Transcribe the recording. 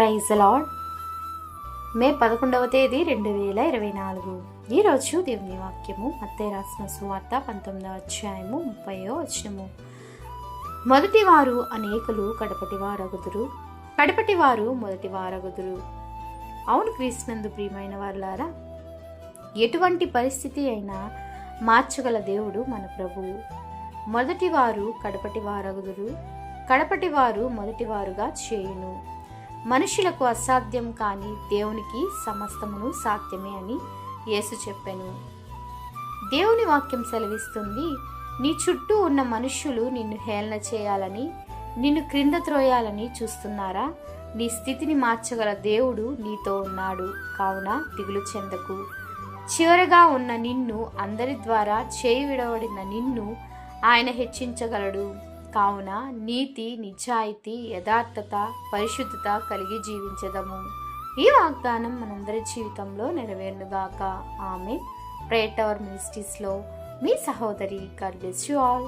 Praise lord మే పదకొండవ తేదీ రెండు వేల ఇరవై నాలుగు. ఈరోజు దేవుని వాక్యము మత్తే రాసిన సువార్త పంతొమ్మిదవ అధ్యాయము ముప్పయో వచనము. మొదటి వారు అనేకులు కడపటి వారగుదురు కడపటి వారు మొదటి వారగుదురు అవును క్రీస్తునందు ప్రియమైన వారులారా ఎటువంటి పరిస్థితి అయినా మార్చగల దేవుడు మన ప్రభువు మొదటివారు కడపటి వారగుదురు కడపటి వారు మొదటి వారుగా చేయును. మనుషులకు అసాధ్యం కానీ దేవునికి సమస్తమును సాధ్యమే అని యేసు చెప్పాను. దేవుని వాక్యం సెలవిస్తుంది నీ చుట్టూ ఉన్న మనుష్యులు నిన్ను హేళన చేయాలని నిన్ను క్రింద త్రోయాలని చూస్తున్నారా? నీ స్థితిని మార్చగల దేవుడు నీతో ఉన్నాడు. కావున దిగులు చెందకు. చివరగా ఉన్న నిన్ను అందరి ద్వారా చేయి విడవడిన నిన్ను ఆయన హెచ్చించగలడు. కావున నీతి నిజాయితీ యథార్థత పరిశుద్ధత కలిగి జీవించదము. ఈ వాగ్దానం మనందరి జీవితంలో నెరవేరునుగాక. ఆమె ప్రేట్ అవర్ మినిస్ట్రీస్లో మీ సహోదరి గాడ్ బ్లెస్ యు ఆల్.